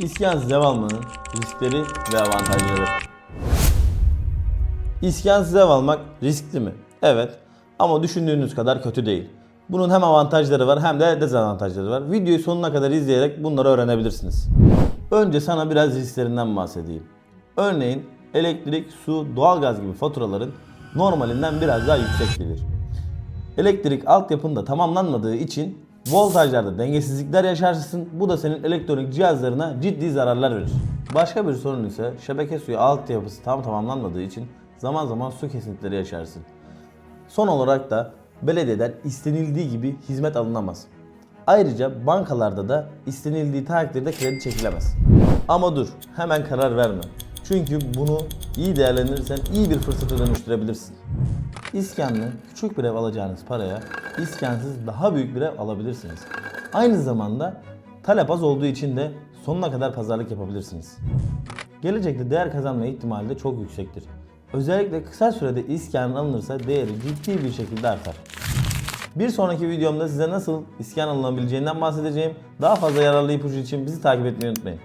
İskansız ev almanın riskleri ve avantajları. İskansız ev almak riskli mi? Evet. Ama düşündüğünüz kadar kötü değil. Bunun hem avantajları var hem de dezavantajları var. Videoyu sonuna kadar izleyerek bunları öğrenebilirsiniz. Önce sana biraz risklerinden bahsedeyim. Örneğin elektrik, su, doğalgaz gibi faturaların normalinden biraz daha yüksek gelir. Elektrik altyapında tamamlanmadığı için voltajlarda dengesizlikler yaşarsın. Bu da senin elektronik cihazlarına ciddi zararlar verir. Başka bir sorun ise şebeke suyu altyapısı tam tamamlanmadığı için zaman zaman su kesintileri yaşarsın. Son olarak da belediyeden istenildiği gibi hizmet alınamaz. Ayrıca bankalarda da istenildiği takdirde kredi çekilemez. Ama dur, hemen karar verme. Çünkü bunu iyi değerlendirirsen iyi bir fırsata dönüştürebilirsin. İskanlı küçük bir ev alacağınız paraya iskansız daha büyük bir ev alabilirsiniz. Aynı zamanda talep az olduğu için de sonuna kadar pazarlık yapabilirsiniz. Gelecekte değer kazanma ihtimali de çok yüksektir. Özellikle kısa sürede iskan alınırsa değeri ciddi bir şekilde artar. Bir sonraki videomda size nasıl iskan alınabileceğinden bahsedeceğim. Daha fazla yararlı ipucu için bizi takip etmeyi unutmayın.